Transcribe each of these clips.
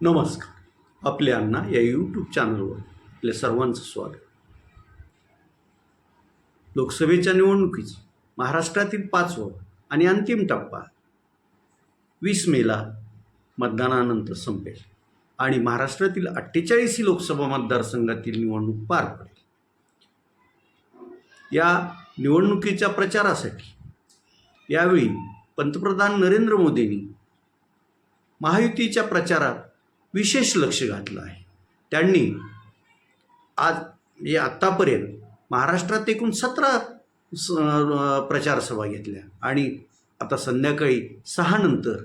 नमस्कार. आपल्या अण्णा या यूट्यूब चॅनलवर आपल्या सर्वांचं स्वागत. लोकसभेच्या निवडणुकीची महाराष्ट्रातील पाचवं आणि अंतिम टप्पा वीस मेला मतदानानंतर संपेल आणि महाराष्ट्रातील अठ्ठेचाळीस लोकसभा मतदारसंघातील निवडणूक पार पडेल. या निवडणुकीच्या प्रचारासाठी यावेळी पंतप्रधान नरेंद्र मोदींनी महायुतीच्या प्रचारात विशेष लक्ष घातलं आहे. त्यांनी आज म्हणजे आत्तापर्यंत महाराष्ट्रात एकूण सतरा स प्रचारसभा घेतल्या. आणि आता संध्याकाळी सहा नंतर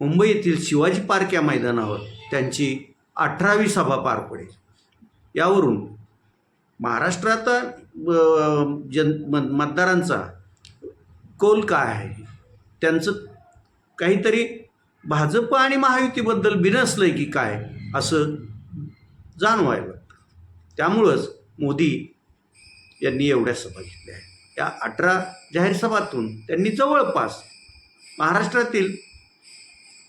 मुंबई येथील शिवाजी पार्क या मैदानावर त्यांची अठरावी सभा पार पडेल. यावरून महाराष्ट्रात जन मतदारांचा कौल काय आहे? त्यांचं काहीतरी भाजप आणि महायुतीबद्दल बिनसलंय की काय असं जाणवायला लागतं. त्यामुळंच मोदी यांनी एवढ्या सभा घेतल्या आहेत. या अठरा जाहीर सभातून त्यांनी जवळपास महाराष्ट्रातील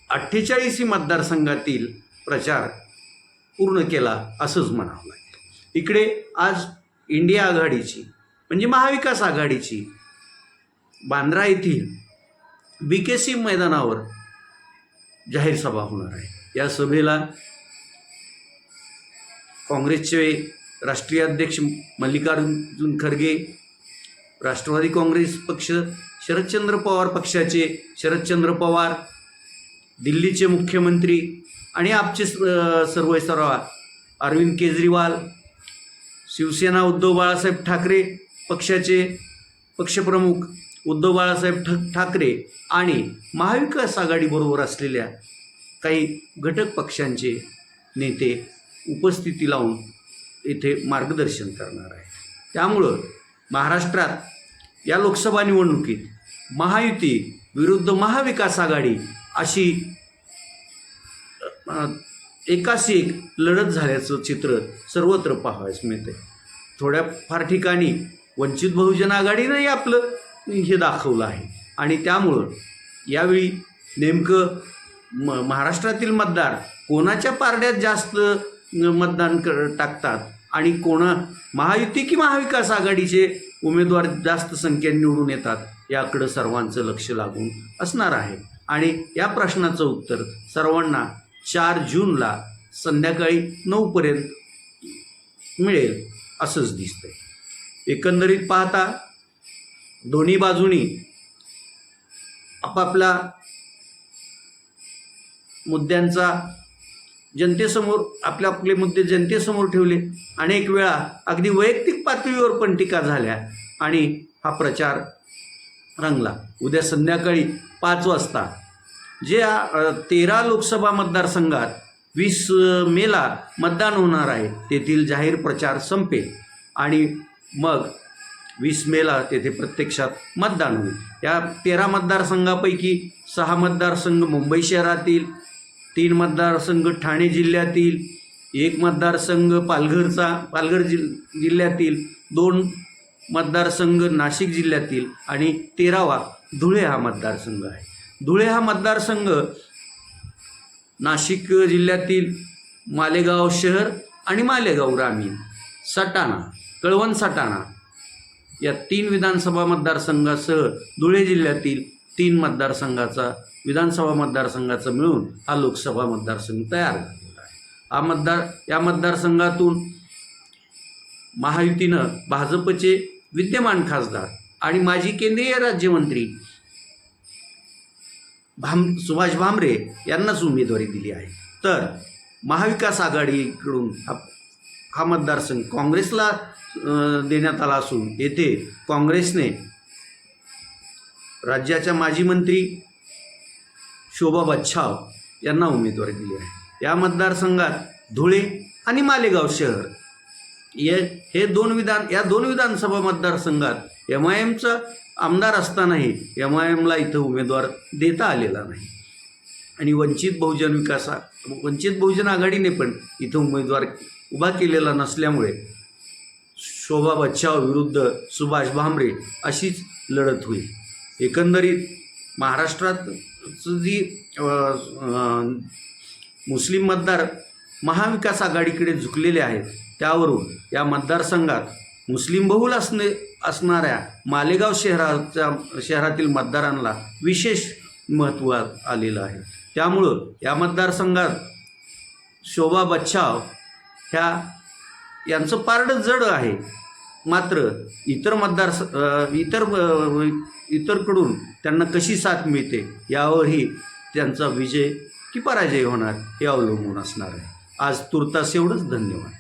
अठ्ठेचाळीसी मतदारसंघातील प्रचार पूर्ण केला असंच म्हणावं लागेल इकडे आज इंडिया आघाडीची म्हणजे महाविकास आघाडीची बांद्रा येथील बी के सी मैदानावर जाहीर सभा होणार आहे. या सभेला काँग्रेसचे राष्ट्रीय अध्यक्ष मल्लिकार्जुन खरगे राष्ट्रवादी काँग्रेस पक्ष शरदचंद्र पवार पक्षाचे शरदचंद्र पवार दिल्लीचे मुख्यमंत्री आणि आपचे सर्व सर्व अरविंद केजरीवाल शिवसेना उद्धव बाळासाहेब ठाकरे पक्षाचे पक्षप्रमुख उद्धव बाळासाहेब ठ ठाकरे आणि महाविकास आघाडीबरोबर असलेल्या काही घटक पक्षांचे नेते उपस्थिती लावून येथे मार्गदर्शन करणार आहे त्यामुळं महाराष्ट्रात या लोकसभा निवडणुकीत महायुती विरुद्ध महाविकास आघाडी अशी एकाशी एक लढत झाल्याचं चित्र सर्वत्र पाहावयास मिळते थोड्या फार ठिकाणी वंचित बहुजन आघाडीनंही आपलं हे दाखवलं आहे. आणि त्यामुळं यावेळी नेमकं म महाराष्ट्रातील मतदार कोणाच्या पारड्यात जास्त मतदान कर टाकतात? आणि कोणा महायुती की महाविकास आघाडीचे उमेदवार जास्त संख्येने निवडून येतात? याकडं सर्वांचं लक्ष लागून असणार आहे. आणि या प्रश्नाचं उत्तर सर्वांना चार जूनला संध्याकाळी नऊपर्यंत मिळेल असंच दिसतंय. एकंदरीत पाहता दोन्ही बाजूनी आपापला मुद्द्यांचा जनतेसमोर आपले आपले मुद्दे जनतेसमोर ठेवले. अनेक वेळा अगदी वैयक्तिक पातळीवर पण टीका झाल्या आणि हा प्रचार रंगला. उद्या संध्याकाळी पाच वाजता जे तेरा लोकसभा मतदारसंघात वीस मेला मतदान होणार आहे तेथील जाहीर प्रचार संपेल. आणि मग वीस मेला तेथे प्रत्यक्षात मतदान होईल. या तेरा मतदारसंघापैकी सहा मतदारसंघ मुंबई शहरातील तीन मतदारसंघ ठाणे जिल्ह्यातील एक मतदारसंघ पालघरचा पालघर जिल जिल्ह्यातील दोन मतदारसंघ नाशिक जिल्ह्यातील आणि तेरावा धुळे हा मतदारसंघ आहे. धुळे हा मतदारसंघ नाशिक जिल्ह्यातील मालेगाव शहर आणि मालेगाव ग्रामीण सटाणा कळवण सटाणा या तीन विधानसभा मतदारसंघासह धुळे जिल्ह्यातील तीन मतदारसंघाचा विधानसभा मतदारसंघाचा मिळून हा लोकसभा मतदारसंघ तयार झालेला आहे. हा मतदार या मतदारसंघातून महायुतीनं भाजपचे विद्यमान खासदार आणि माजी केंद्रीय राज्यमंत्री भाम सुभाष भामरे यांनाच उमेदवारी दिली आहे. तर महाविकास आघाडीकडून हा हा मतदारसंघ काँग्रेसला देण्यात आला असून येथे काँग्रेसने राज्याच्या माजी मंत्री शोभा बच्छाव यांना उमेदवारी दिली आहे. या मतदारसंघात धुळे आणि मालेगाव शहर ये हे दोन विधान या दोन विधानसभा मतदारसंघात एम आय एमचा आमदार असतानाही एम आय एमला इथं उमेदवार देता आलेला नाही. आणि वंचित बहुजन विकास वंचित बहुजन आघाडीने पण इथं उमेदवार उभा केलेला नसल्यामुळे शोभा बच्छाव विरुद्ध सुभाष भामरे अशीच लढत होईल. एकंदरीत महाराष्ट्रात जी मुस्लिम मतदार महाविकास आघाडीकडे झुकलेले आहेत. त्यावरून या मतदारसंघात मुस्लिम बहुल असणे असणाऱ्या मालेगाव शहराच्या शहरातील मतदारांना विशेष महत्त्व आलेलं आहे. त्यामुळं या मतदारसंघात शोभा बच्छाव ह्या यांचं पारडं जड आहे. मात्र इतर मतदार इतर इतरकडून त्यांना कशी साथ मिळते यावरही त्यांचा विजय की पराजय होणार हे अवलंबून असणार आहे. आज तुर्तास एवढंच. धन्यवाद.